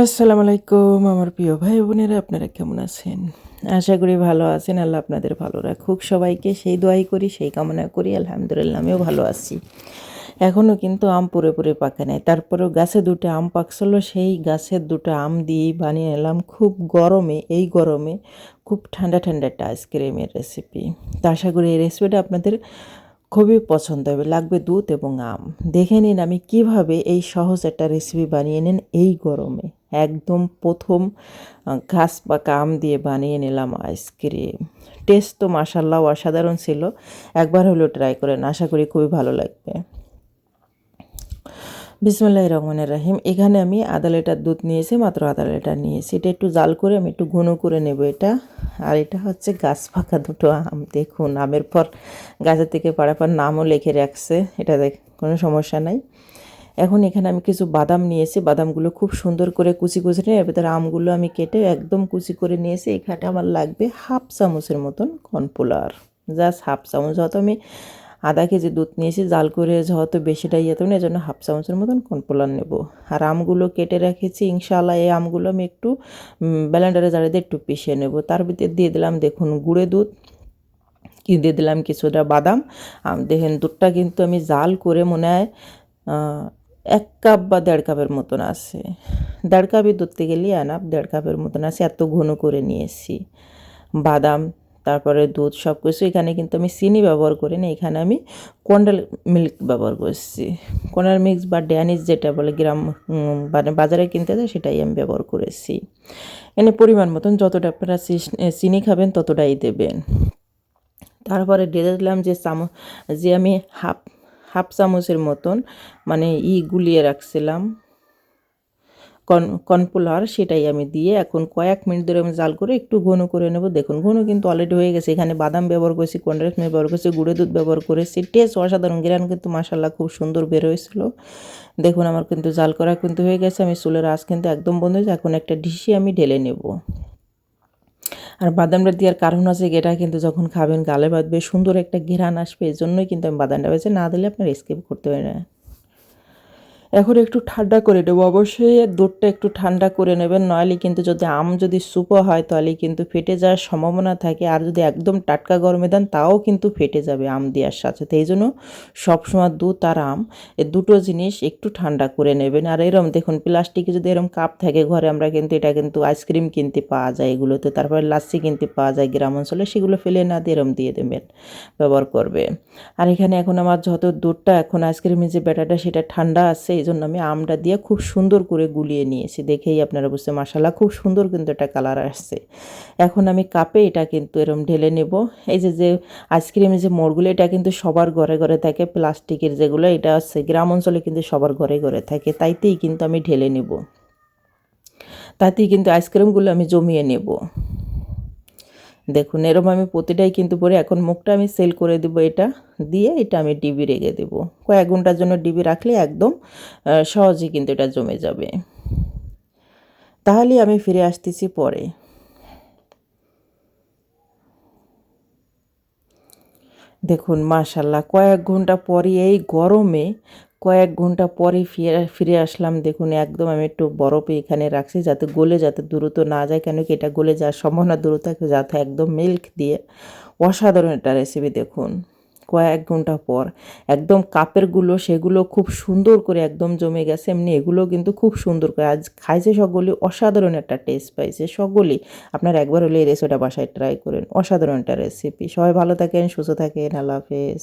আসসালামু আলাইকুম আমার প্রিয় ভাই বোনেরা, আপনারা কেমন আছেন? আশা করি ভালো আছেন, আল্লাহ আপনাদের ভালো রাখুক। সবাইকে সেই দোয়াই করি, সেই কামনা করি, আলহামদুলিল্লাহ, আমিও ভালো আছি। এখনও কিন্তু আম পুরে পুরে পাকে নাই। তারপরেও গাছে দুটো আম পাকছিল, সেই গাছের দুটো আম দিয়েই বানিয়ে নিলাম খুব গরমে, এই গরমে খুব ঠান্ডা ঠান্ডা একটা আইসক্রিমের রেসিপি তো আশা করি এই রেসিপিটা আপনাদের খুবই পছন্দ হবে, লাগবে দুধ এবং আম। দেখে নিন আমি কীভাবে এই সহজ একটা রেসিপি বানিয়ে নেন এই গরমে। একদম প্রথম ঘাস বা কাম দিয়ে বানিয়ে নিলাম আইসক্রিম টেস্ট তো মাসাল্লাহ অসাধারণ ছিল। একবার হলেও ট্রাই করেন, আশা করি খুবই ভালো লাগবে। বিসমুল্লাহ রহমানের রাহিম। এখানে আমি আধা লিটার দুধ নিয়েছি, মাত্র আধা লিটার নিয়েছি। এটা একটু জাল করে আমি একটু ঘন করে নেব এটা। আর এটা হচ্ছে গাছ পাকা দুটো আম। দেখুন, আমের পর গাছের থেকে পাড়া পর নামও লিখে রাখছে। এটা দেখ, কোনো সমস্যা নাই। এখন এখানে আমি কিছু বাদাম নিয়েছি। বাদামগুলো খুব সুন্দর করে কুচি কুচি নিয়ে, এর ভিতরে আমগুলো আমি কেটে একদম কুচি করে নিয়েছি। এখানে আমার লাগবে হাফ চামচের মতন কর্নফ্লাওয়ার। জাস্ট হাফ চামচ। হয়তো আমি আধা কেজি দুধ নিয়েছি, জাল করে যেহেতু বেশিটাই যেত না এই জন্য হাফ চামচের মতন কর্নফ্লাওয়ার নেব। আর আমগুলো কেটে রেখেছি, ইনশাআল্লাহ এই আমগুলো আমি একটু ব্যালেন্ডারে জারে দিয়ে একটু পিষিয়ে নেব। তার ভিতরে দিয়ে দিলাম, দেখুন, গুঁড়ে দুধ, কি দিয়ে দিলাম, কিছুটা বাদাম। দেখেন, দুধটা কিন্তু আমি জাল করে মনে হয় এক কাপ বা দেড় কাপের মতন আছে। দেড় কাপই ধরতে গেলে আনাপ দেড় কাপের মতন আছে, এত ঘন করে নিয়েছি। বাদাম, তারপরে দুধ সব কিছু এখানে কিন্তু আমি চিনি ব্যবহার করি না, এখানে আমি কন্ডেল মিল্ক ব্যবহার করছি। কন্ডেল মিক্স বা ড্যানিস যেটা বলে গ্রাম মানে বাজারে কিনতে যায়, সেটাই আমি ব্যবহার করেছি। এনে পরিমাণ মতন যতটা আপনারা চিনি খাবেন, ততটাই দেবেন। তারপরে দিয়ে দিলাম যে চামচ যে আমি হাফ হাফ চামচের মতন মানে ই গুলিয়ে রাখছিলাম। কর্ন, কর্নফ্লাওয়ার সেটাই আমি দিয়ে এখন কয়েক মিনিট ধরে আমি জাল করে একটু ঘন করে নেব। দেখুন, ঘন কিন্তু অলরেডি হয়ে গেছে। এখানে বাদাম ব্যবহার করেছি কন্ডেন্স ব্যবহার করেছি, গুঁড়ো দুধ ব্যবহার করেছি। টেস্ট অসাধারণ। গ্রান কিন্তু মাসাল্লাহ খুব সুন্দর বের হয়েছিল। দেখুন, আমার কিন্তু জাল করা কিন্তু হয়ে গেছে। আমি চুলের আঁচ কিন্তু একদম বন্ধ হয়েছে এখন একটা ডিশে আমি ঢেলে নেব। আর বাদামটা দেওয়ার কারণ আছে এটা কিন্তু যখন খাবেন গালে বাঁধবে, সুন্দর একটা ঘেরান আসবে এই জন্যই কিন্তু আমি বাদামটা বেছে না দিলে আপনার স্কিপ করতে পারি না এখন একটু ঠান্ডা করে নেব। অবশ্যই দুধটা একটু ঠান্ডা করে নেবেন, নইলে কিন্তু যদি আম যদি সুপো হয়, তাহলে কিন্তু ফেটে যাওয়ার সম্ভাবনা থাকে। আর যদি একদম টাটকা গরমে দেন, তাও কিন্তু ফেটে যাবে আম দেওয়ার সাথে। এই জন্য সবসময় দুধ আর আম, এই দুটো জিনিস একটু ঠান্ডা করে নেবেন। আর এরম দেখুন, প্লাস্টিকে যদি এরম কাপ থাকে ঘরে, আমরা কিন্তু এটা কিন্তু আইসক্রিম কিনতে পাওয়া যায় এগুলোতে। তারপরে লাচ্ছি কিনতে পাওয়া যায় গ্রাম অঞ্চলে, সেগুলো ফেলে না দিয়ে এরম দিয়ে দেবেন, ব্যবহার করবে। আর এখানে এখন আমার যত দুধটা, এখন আইসক্রিমের যে ব্যাটারটা, সেটা ঠান্ডা আছে এই জন্য আমি আমটা দিয়ে খুব সুন্দর করে গুলিয়ে নিয়েছি। দেখেই আপনারা বুঝতে মাসালা খুব সুন্দর কিন্তু একটা কালার আসছে। এখন আমি কাপে এটা কিন্তু এরম ঢেলে নেব। এই যে যে আইসক্রিমের যে মোড়গুলো, এটা কিন্তু সবার ঘরে ঘরে থাকে। প্লাস্টিকের যেগুলো, এটা হচ্ছে গ্রাম অঞ্চলে কিন্তু সবার ঘরে ঘরে থাকে। তাইতেই কিন্তু আমি ঢেলে নেব। তাতেই কিন্তু আইসক্রিমগুলো আমি জমিয়ে নেব। দেখুন, এরকম আমি প্রতিটাই কিন্তু পরে এখন মুখটা আমি সেল করে দেবো এটা দিয়ে, এটা আমি ডিবি রেখে দেবো। কয়েক ঘণ্টার জন্য ডিবি রাখলে একদম সহজেই কিন্তু এটা জমে যাবে। তাহলে আমি ফিরে আসতেছি পরে। দেখুন মাশাল্লাহ কয়েক ঘণ্টা পরে এই গরমে কয়েক ঘণ্টা পরে ফিরে ফিরে আসলাম। দেখুন, একদম আমি একটু বরফে এখানে রাখছি যাতে গলে, যাতে দ্রুত না যায়। কেন কি এটা গলে যাওয়ার সম্ভাবনা দ্রুত যাতে একদম মিল্ক দিয়ে অসাধারণ একটা রেসিপি দেখুন। কয়েক ঘণ্টা পর একদম কাপেরগুলো সেগুলো খুব সুন্দর করে একদম জমে গেছে। এমনি এগুলো কিন্তু খুব সুন্দর করে আজ খাইছে সকলে, অসাধারণ একটা টেস্ট পাইছে সকলেই। আপনার একবার হলে এই রেসিপিটা বাসায় ট্রাই করেন। অসাধারণ একটা রেসিপি সবাই ভালো থাকেন, সুস্থ থাকেন। আল্লাহ হাফেজ।